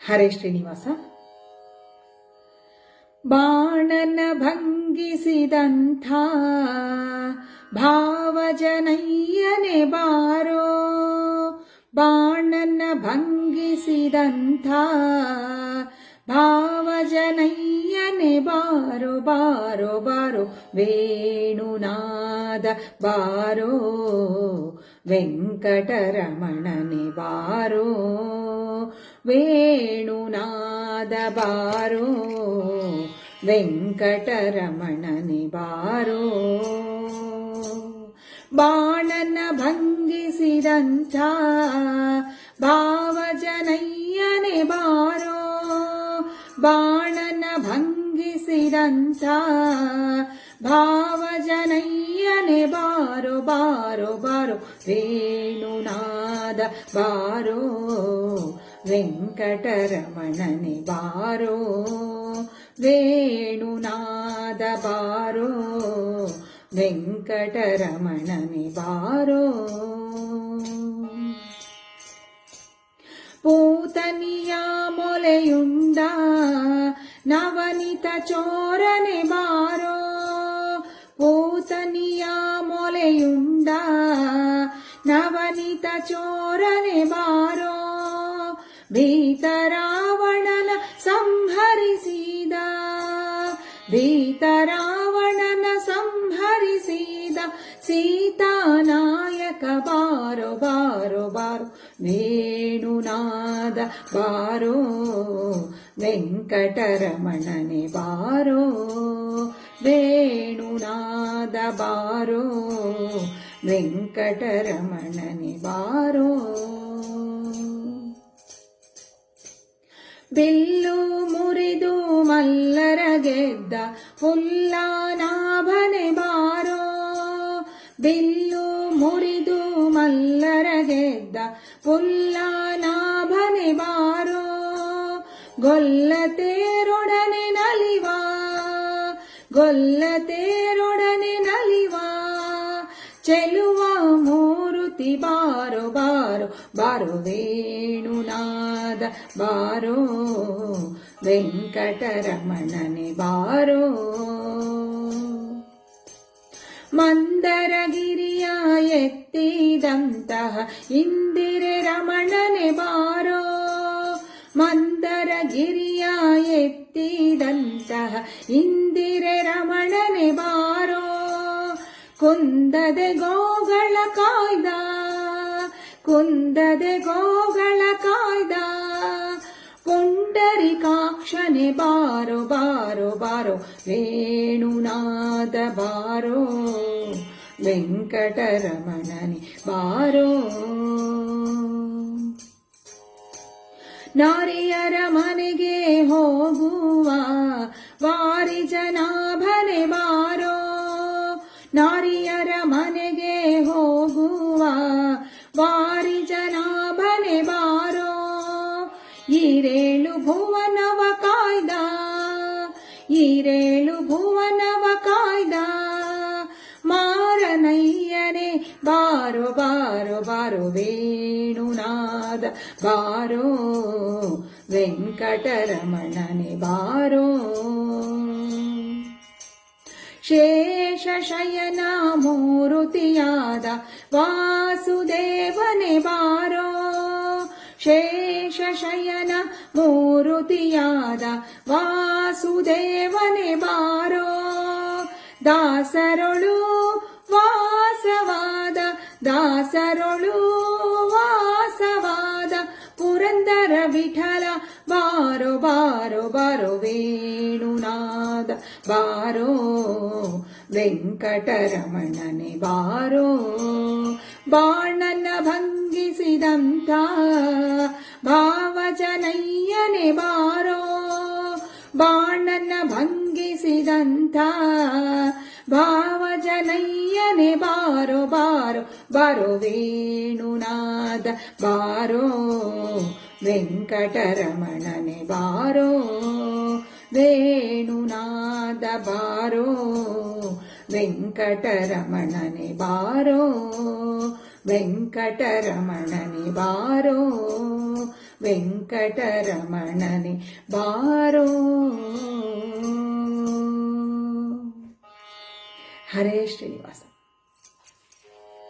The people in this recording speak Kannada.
ಹರೇ ಶ್ರೀನಿವಾಸ ಬಾಣನ ಭಂಗಿಸಿದಂಥ ಭಾವಜನಯ್ಯನೆ ಬಾರೋ ಬಾಣನ ಭಂಗಿಸಿದಂಥ ಭಾವಜನಯ್ಯನೆ ಬಾರೋ ಬಾರೋ ಬಾರೋ ವೇಣುನಾದ ಬಾರೋ ವೆಂಕಟರಮಣನೆ ಬಾರೋ ವೇಣುನಾದ ಬಾರೋ ವೆಂಕಟರಮಣನೆ ಬಾರೋ ಬಾಣನ ಭಂಗಿಸಿದಂಥ ಭಾವಜನಯ್ಯನೆ ಬಾರೋ ಬಾಣನ ಭಂಗಿಸಿದಂಥ ಭಾವಜನಯ್ಯನೆ ಬಾರೋ ಬಾರೋ ಬಾರೋ. ವೇಣುನಾದ ಬಾರೋ ವೆಂಕಟರಮಣನೆ ಬಾರೋ ವೇಣುನಾದ ಬಾರೋ ವೆಂಕಟರಮಣನೆ ಬಾರೋ ಪೂತನಿಯ ಮೊಲೆಯುಂಡ ನವನಿತ ಚೋರನೆ ಬಾರೋ ನವನಿತ ಚೋರನೆ ಬಾರೋ ಭೀತರಾವಣನ ಸಂಹರಿಸಿದ ಭೀತರಾವಣನ ಸಂಹರಿಸಿದ ಸೀತಾನಾಯಕ ಬಾರೋ ಬಾರೋ ಬಾರೋ ವೇಣುನಾದ ಬಾರೋ ವೆಂಕಟರಮಣನೆ ಬಾರೋ ವೇಣುನಾದ ಬಾರೋ ವೆಂಕಟರಮಣನೆ ಬಾರೋ ಬಿಲ್ಲು ಮುರಿದು ಮಲ್ಲರ ಗೆದ್ದ ಹುಲ್ಲಾನಾಭನೆ ಬಾರೋ. ಬಿಲ್ಲು ಮುರಿದು ಮಲ್ಲರ ಗೆದ್ದ ಹುಲ್ಲಾನಾಭನೆ ಬಾರೋ. ಗೊಲ್ಲತೇರೊಡನೆ ನಲಿವಾ. ಗೊಲ್ಲತೇರೊಡನೆ ಮೂರುತಿ ಬಾರೋ ಬಾರೋ ಬಾರೋ ವೇಣುನಾದ ಬಾರೋ ವೆಂಕಟರಮಣನೆ ಬಾರೋ. ಮಂದರಗಿರಿಯ ಎತ್ತಿದಂತಹ ಇಂದಿರೆ ರಮಣನೆ ಬಾರೋ. ಮಂದರಗಿರಿಯ ಎತ್ತಿದಂತಹ ಇಂದಿರೆ ರಮಣ ಕುಂದದೆ ಗೋಗಳ ಕಾಯ್ದ, ಕುಂದದೆ ಗೋಗಳ ಕಾಯ್ದ. ಪುಂಡರಿಕಾಕ್ಷನೆ ಬಾರೋ ಬಾರೋ ಬಾರೋ, ವೇಣುನಾದ ಬಾರೋ, ವೆಂಕಟರಮಣನೆ ಬಾರೋ. ನಾರಿಯರ ಮನೆಗೆ ಹೋಗುವ ವಾರಿ ಜನಾಭನೆ ಬಾರೋ ನಾರಿಯರ ಮನೆಗೆ ಹೋಗುವ ವಾರಿ ಜನಾಭನೆ ಬಾರೋ. ಈರೇಳು ಭುವನವ ಕಾಯ್ದ, ಈರೇಳು ಭುವನವ ಕಾಯ್ದ. ಮಾರನಯ್ಯನೆ, ಬಾರೋ ಬಾರೋ ಬಾರೋ ವೇಣುನಾದ, ಬಾರೋ ವೆಂಕಟರಮಣನೆ, ಬಾರೋ. शेषशयना मूरुति वासुदेवनिवारो। शेषशयन मूरुतियाद वासुदेवनिवारो। वारो वासवाद दासरोळु वासवाद। पुरन्दर विठल बारो बारो बारो वेणु ಬಾರೋ ವೇಣುನಾದ ಬಾರೋ ವೆಂಕಟರಮಣನೆ ಬಾರೋ ಬಾಣನ ಭಂಗಿಸಿದಂಥ ಭಾವಜನಯ್ಯನೆ ಬಾರೋ ಬಾಣನ ಭಂಗಿಸಿದಂಥ ಭಾವಜನಯ್ಯನೆ ಬಾರೋ ಬಾರೋ ಬಾರೋ ವೇಣುನಾದ ಬಾರೋ ವೆಂಕಟರಮಣನೆ ಬಾರೋ ವೇಣುನಾದ ಬಾರೋ ವೆಂಕಟರಮಣನೆ ಬಾರೋ ವೆಂಕಟರಮಣನೆ ಬಾರೋ ವೆಂಕಟರಮಣನೆ ಬಾರೋ. ಹರೇ ಶ್ರೀನಿವಾಸ.